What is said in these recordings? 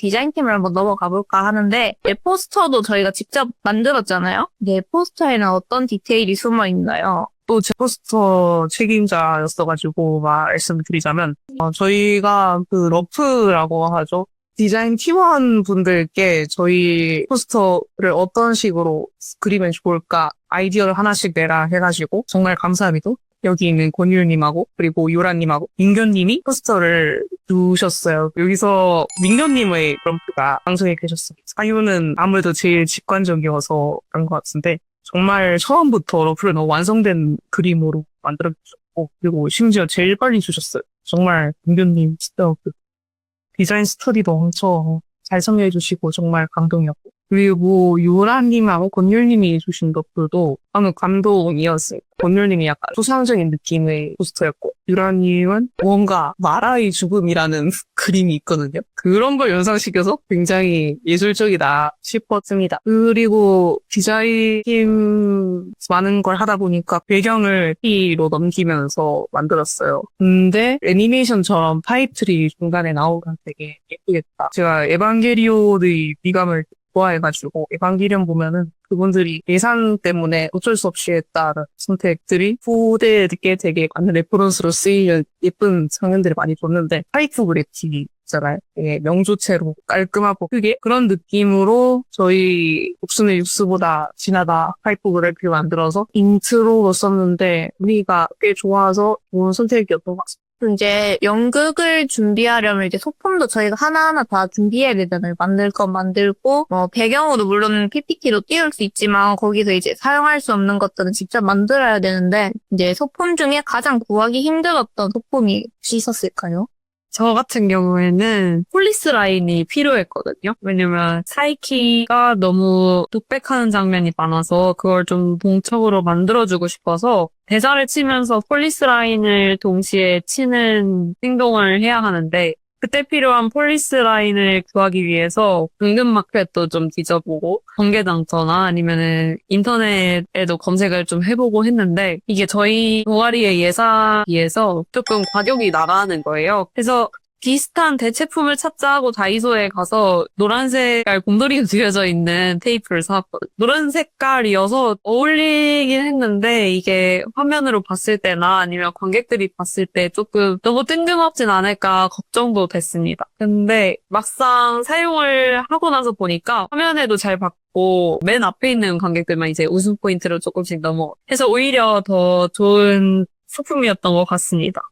디자인팀을 한번 넘어가 볼까 하는데 네, 포스터도 저희가 직접 만들었잖아요. 네, 포스터에는 어떤 디테일이 숨어 있나요? 또 제 포스터 책임자였어가지고 말씀드리자면 어, 저희가 그 러프라고 하죠. 디자인 팀원 분들께 저희 포스터를 어떤 식으로 그리면 좋을까 아이디어를 하나씩 내라 해가지고 정말 감사하게도 여기 있는 권율님하고 그리고 유라님하고 민견님이 포스터를 주셨어요. 여기서 민견님의 럼프가 방송에 계셨어요. 사유는 아무래도 제일 직관적이어서 그런 것 같은데 정말 처음부터 러프를 너무 완성된 그림으로 만들어 주셨고 그리고 심지어 제일 빨리 주셨어요. 정말 민견님 진짜 그 디자인 스터디도 엄청 잘 참여해 주시고 정말 감동이었고 그리고 유라님하고 권율님이 주신 것들도 너무 감동이었어요. 권율님이 약간 추상적인 느낌의 포스터였고 유라님은 뭔가 마라의 죽음이라는 그림이 있거든요. 그런 걸 연상시켜서 굉장히 예술적이다 싶었습니다. 그리고 디자인 팀 많은 걸 하다 보니까 배경을 P로 넘기면서 만들었어요. 근데 애니메이션처럼 파이틀이 중간에 나오면 되게 예쁘겠다. 제가 에반게리온의 미감을 좋아해가지고 에반게리온 보면은 그분들이 예산 때문에 어쩔 수 없이 했다는 선택들이 후대에 되게 많은 레퍼런스로 쓰이는 예쁜 장면들을 많이 줬는데 파이프 그래티 있잖아요. 되게 명조체로 깔끔하고 크게 그런 느낌으로 저희 옥순의 육수보다 진하다 파이프 그래피를 만들어서 인트로로 썼는데 우리가 꽤 좋아서 좋은 선택이었던 것 같습니다. 이제 연극을 준비하려면 이제 소품도 저희가 하나하나 다 준비해야 되잖아요. 만들 건 만들고, 뭐, 배경으로 물론 PPT로 띄울 수 있지만, 거기서 이제 사용할 수 없는 것들은 직접 만들어야 되는데, 이제 소품 중에 가장 구하기 힘들었던 소품이 있었을까요? 저 같은 경우에는 폴리스 라인이 필요했거든요. 왜냐면 사이키가 너무 독백하는 장면이 많아서 그걸 좀 봉적으로 만들어주고 싶어서 대사를 치면서 폴리스 라인을 동시에 치는 행동을 해야 하는데 그때 필요한 폴리스 라인을 구하기 위해서 당근마켓도 좀 뒤져보고 번개장터나 아니면은 인터넷에도 검색을 좀 해보고 했는데 이게 저희 동아리의 예산에 비해서 조금 가격이 나가는 거예요. 그래서 비슷한 대체품을 찾자 하고 다이소에 가서 노란 색깔 곰돌이가 그려져 있는 테이프를 사왔거든요. 노란 색깔이어서 어울리긴 했는데 이게 화면으로 봤을 때나 아니면 관객들이 봤을 때 조금 너무 뜬금없진 않을까 걱정도 됐습니다. 근데 막상 사용을 하고 나서 보니까 화면에도 잘 봤고 맨 앞에 있는 관객들만 이제 웃음 포인트로 조금씩 넘어 해서 오히려 더 좋은 소품이었던 것 같습니다.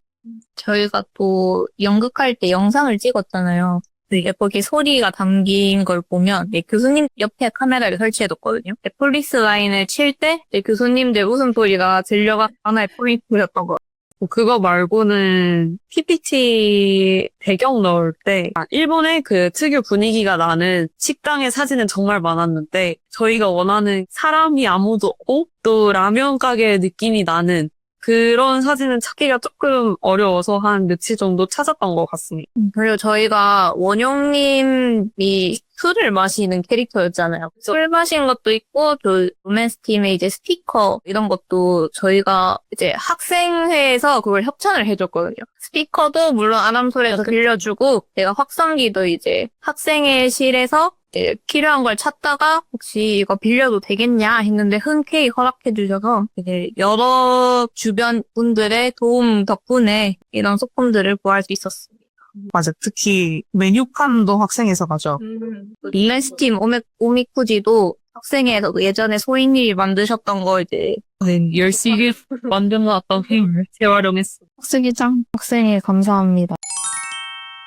저희가 또 연극할 때 영상을 찍었잖아요. 네, 거기 소리가 담긴 걸 보면 네, 교수님 옆에 카메라를 설치해뒀거든요. 네, 폴리스 라인을 칠 때 교수님들 웃음소리가 들려가 하나의 포인트였던 거. 그거 말고는 PPT 배경 넣을 때 아, 일본의 그 특유 분위기가 나는 식당의 사진은 정말 많았는데 저희가 원하는 사람이 아무도 없고 또 라면 가게 느낌이 나는 그런 사진은 찾기가 조금 어려워서 한 며칠 정도 찾았던 것 같습니다. 그리고 저희가 원영님이 술을 마시는 캐릭터였잖아요. 술 마신 것도 있고, 저 로맨스 팀의 이제 스피커 이런 것도 저희가 이제 학생회에서 그걸 협찬을 해줬거든요. 스피커도 물론 아람솔에서 빌려주고, 내가 확성기도 이제 학생회실에서 이제 필요한 걸 찾다가 혹시 이거 빌려도 되겠냐 했는데 흔쾌히 허락해 주셔서 이제 여러 주변 분들의 도움 덕분에 이런 소품들을 구할 수 있었습니다. 맞아. 특히 메뉴판도 학생에서 가죠. 릴렌스팀 오메, 오미쿠지도 학생회에서 예전에 소인님이 만드셨던 거 이제 네, 열심히 만들어놨던 힘을 재활용했어. 학생회장 학생회 감사합니다.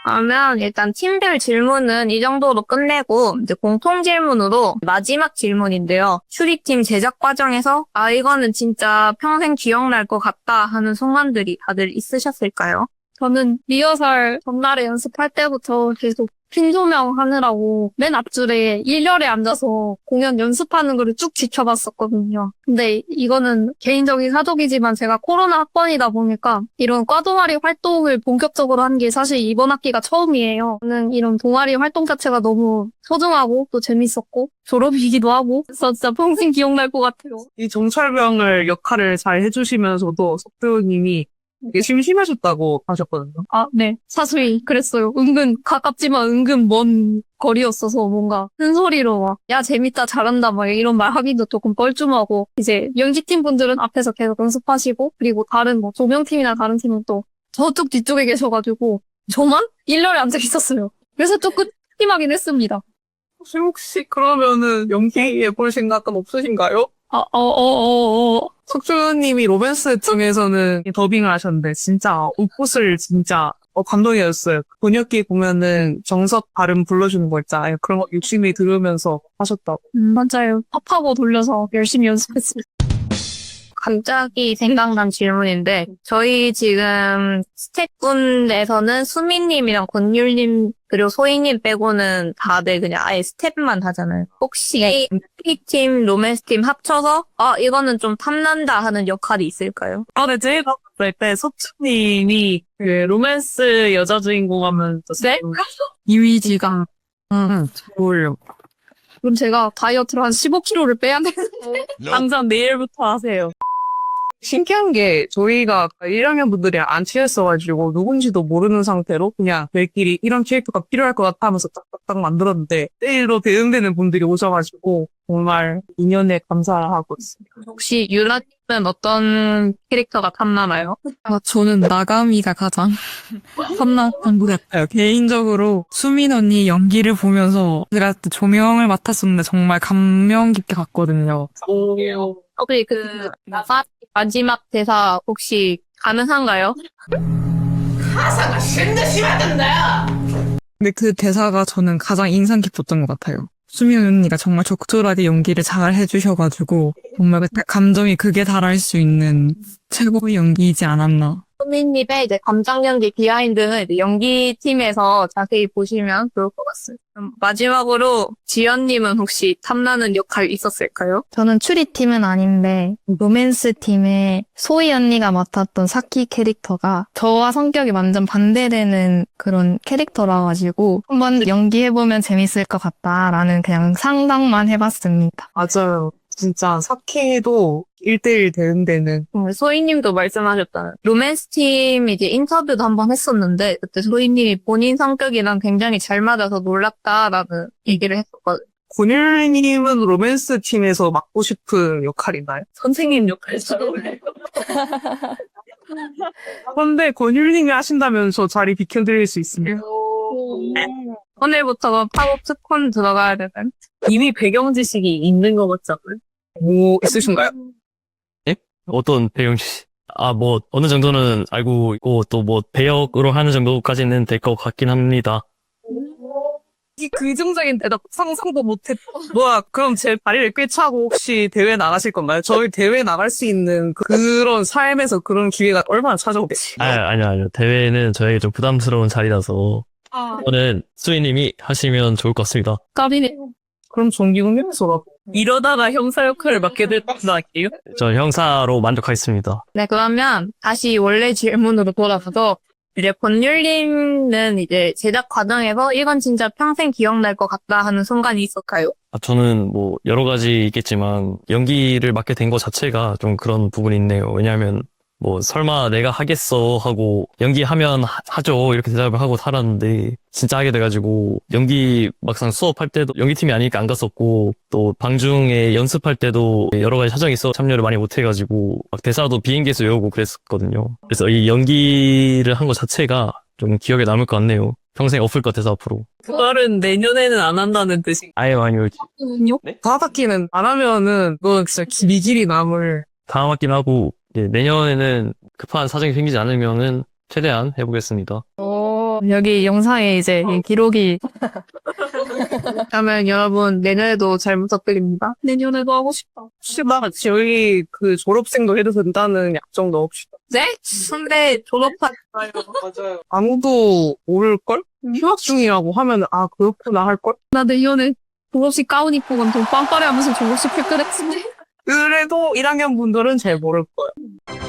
그러면 일단 팀별 질문은 이 정도로 끝내고 이제 공통 질문으로 마지막 질문인데요. 추리팀 제작 과정에서 아 이거는 진짜 평생 기억날 것 같다 하는 순간들이 다들 있으셨을까요? 저는 리허설 전날에 연습할 때부터 계속 핀 조명 하느라고 맨 앞줄에 일렬에 앉아서 공연 연습하는 거를 쭉 지켜봤었거든요. 근데 이거는 개인적인 사족이지만 제가 코로나 학번이다 보니까 이런 과 동아리 활동을 본격적으로 한 게 사실 이번 학기가 처음이에요. 저는 이런 동아리 활동 자체가 너무 소중하고 또 재밌었고 졸업이기도 하고 그래서 진짜 평생 기억날 것 같아요. 이 정철병을 역할을 잘 해주시면서도 석배우님이 되게 심심하셨다고 하셨거든요. 아, 네. 사수이 그랬어요. 은근 가깝지만 은근 먼 거리였어서 뭔가 큰 소리로 막, 야, 재밌다, 잘한다, 막 이런 말 하기도 조금 뻘쭘하고, 이제 연기팀 분들은 앞에서 계속 연습하시고, 그리고 다른 뭐 조명팀이나 다른 팀은 또 저쪽 뒤쪽에 계셔가지고, 저만 일렬에 앉아 있었어요. 그래서 조금 팀하긴 했습니다. 혹시, 혹시 그러면은 연기해 볼 생각은 없으신가요? 아, 어, 어, 어, 어. 석주님이 로맨스 중에서는 더빙을 하셨는데 진짜 옷꽃을 진짜 어, 감동이었어요. 번역기 보면은 정석 발음 불러주는 거 있잖아요. 그런 거 유심히 들으면서 하셨다고. 음, 맞아요. 팝하고 돌려서 열심히 연습했습니다. 갑자기 생각난 질문인데, 저희 지금 스텝분에서는 수민님이랑 권율님, 그리고 소희님 빼고는 다들 그냥 아예 스텝만 하잖아요. 혹시 P팀, 로맨스팀 합쳐서, 아, 이거는 좀 탐난다 하는 역할이 있을까요? 아, 네, 제가 봤을 때 서춘님이 그 로맨스 여자 주인공 하면 또 네? 이미지가 응, 어울려. 그럼 제가 다이어트를 한 15kg를 빼야 되는 당장 내일부터 하세요. 신기한 게 저희가 1학년 분들이 안 친했어가지고 누군지도 모르는 상태로 그냥 저희끼리 이런 캐릭터가 필요할 것 같아 하면서 딱딱딱 만들었는데 때로 대응되는 분들이 오셔가지고 정말 인연에 감사하고 있습니다. 혹시 유라 님은 어떤 캐릭터가 탐나나요? 아, 저는 나가미가 가장 탐났던 것 같아요. 개인적으로 수민 언니 연기를 보면서 제가 그때 조명을 맡았었는데 정말 감명 깊게 봤거든요. 혹시 그 마- 마지막 대사 혹시 가능한가요? 근데 그 대사가 저는 가장 인상 깊었던 것 같아요. 수민 언니가 정말 적절하게 연기를 잘 해주셔가지고 정말 그 감정이 극에 달할 수 있는 최고의 연기이지 않았나. 소민님의 이제 감정 연기 비하인드는 이제 연기팀에서 자세히 보시면 좋을 것 같습니다. 그럼 마지막으로 지연님은 혹시 탐나는 역할 있었을까요? 저는 추리팀은 아닌데 로맨스 팀의 소희 언니가 맡았던 사키 캐릭터가 저와 성격이 완전 반대되는 그런 캐릭터라 가지고 한번 연기해보면 재밌을 것 같다라는 그냥 상상만 해봤습니다. 맞아요. 진짜 사키도 1대1 대응되는 음, 소희님도 말씀하셨잖아요. 로맨스 팀 이제 인터뷰도 한 번 했었는데 그때 소희님이 본인 성격이랑 굉장히 잘 맞아서 놀랍다라는 얘기를 했었거든요. 권율님은 로맨스 팀에서 맡고 싶은 역할이나요? 선생님 역할 잘 어울려요. 근데 권율님이 하신다면 저 자리 비켜드릴 수 있습니다. 오늘부터 팝업 스콘 들어가야 되는 이미 배경 지식이 있는 것 같지 않아요? 뭐 있으신가요? 어떤 배경 지 아, 뭐, 어느 정도는 알고 있고, 또 뭐, 배역으로 하는 정도까지는 될 것 같긴 합니다. 이 긍정적인 대답 상상도 못했. 뭐야, 그럼 제 다리를 꿰차고 혹시 대회 나가실 건가요? 저희 대회 나갈 수 있는 그- 그런 삶에서 그런 기회가 얼마나 찾아오겠지. 아, 아니요, 아니요. 대회는 저에게 좀 부담스러운 자리라서, 저는 수희님이 하시면 좋을 것 같습니다. 까비네. 그럼 정기훈련소라고. 이러다가 형사 역할을 맡게 될 아니에요? 저 형사로 만족하겠습니다. 네, 그러면 다시 원래 질문으로 돌아가서 이제 권율님은 이제 제작 과정에서 이건 진짜 평생 기억날 것 같다 하는 순간이 있었까요? 아, 저는 뭐, 여러 가지 있겠지만, 연기를 맡게 된 것 자체가 좀 그런 부분이 있네요. 왜냐하면, 뭐, 설마 내가 하겠어 하고, 연기하면 하- 하죠. 이렇게 대답을 하고 살았는데, 진짜 하게 돼가지고, 연기 막상 수업할 때도 연기팀이 아니니까 안 갔었고, 또 방중에 연습할 때도 여러 가지 사정이 있어 참여를 많이 못 해가지고, 막 대사도 비행기에서 외우고 그랬었거든요. 그래서 이 연기를 한 것 자체가 좀 기억에 남을 것 같네요. 평생 없을 것 같아서 앞으로. 그 말은 내년에는 안 한다는 뜻이. 아예 많이 올지. 다음 학기는 안 하면은 너 진짜 기- 미길이 남을. 다음 학기는 하고 이제 내년에는 급한 사정이 생기지 않으면은 최대한 해보겠습니다. 여기 영상에 이제 이 기록이 그러면 여러분 내년에도 잘 부탁드립니다. 내년에도 하고 싶다. 혹시 나 저희 그 졸업생도 해도 된다는 약정 넣읍시다. 네? 근데 졸업한 맞아요. 아무도 모를걸? 휴학 중이라고 하면 아 그렇구나 할걸? 나 내년에 졸업식 가운 입고 건좀 빵빠레 하면서 졸업식 할 거랬는데. 그래도 1학년 분들은 잘 모를 거예요.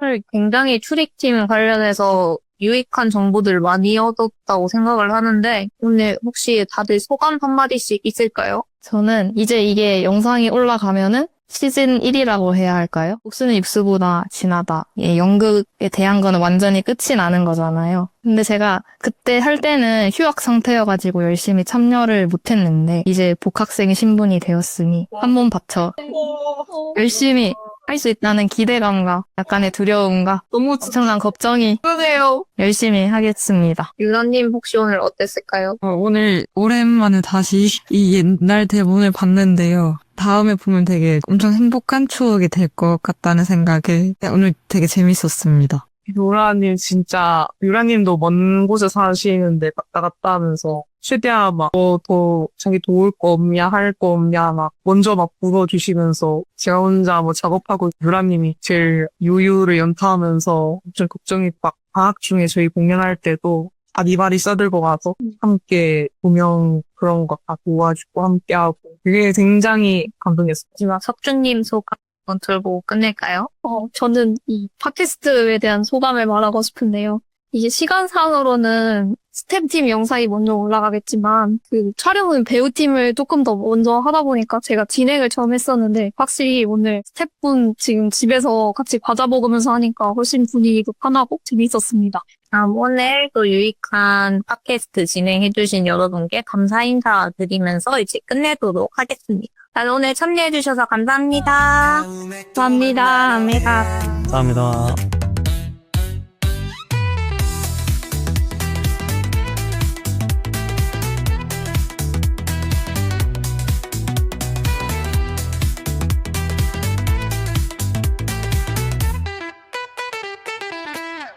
오늘 굉장히 출입팀 관련해서 유익한 정보들 많이 얻었다고 생각을 하는데 오늘 혹시 다들 소감 한마디씩 있을까요? 저는 이제 이게 영상이 올라가면은 시즌 1이라고 해야 할까요? 복수는 입수보다 진하다. 예, 연극에 대한 거는 완전히 끝이 나는 거잖아요. 근데 제가 그때 할 때는 휴학 상태여가지고 열심히 참여를 못했는데 이제 복학생 신분이 되었으니 한몸 바쳐 열심히 할 수 있다는 기대감과 약간의 두려움과 너무 엄청난 걱정이 그래요. 열심히 하겠습니다. 유나님 혹시 오늘 어땠을까요? 어, 오늘 오랜만에 다시 이 옛날 대본을 봤는데요. 다음에 보면 되게 엄청 행복한 추억이 될 것 같다는 생각에 오늘 되게 재밌었습니다. 유라님 진짜 유라님도 먼 곳에 사시는데 갔다 갔다 하면서 최대한 막뭐더 자기 도울 거 없냐 할 거 없냐 막 먼저 막 물어주시면서 제가 혼자 뭐 작업하고 유라님이 제일 유유를 연타하면서 엄청 걱정이 막 방학 중에 저희 공연할 때도 아리바리 싸들고 가서 함께 조명 그런 거 다 도와주고 함께하고 그게 굉장히 감동이었어요. 마지막 석준님 소감 한번 들고 끝낼까요? 어, 저는 이 팟캐스트에 대한 소감을 말하고 싶은데요. 이게 시간상으로는 스텝팀 영상이 먼저 올라가겠지만, 그 촬영은 배우팀을 조금 더 먼저 하다 보니까 제가 진행을 처음 했었는데, 확실히 오늘 스텝분 지금 집에서 같이 과자 먹으면서 하니까 훨씬 분위기도 편하고 재밌었습니다. 다음 오늘 또 유익한 팟캐스트 진행해주신 여러분께 감사 인사 드리면서 이제 끝내도록 하겠습니다. 자, 오늘 참여해주셔서 감사합니다. 감사합니다. 감사합니다. 감사합니다.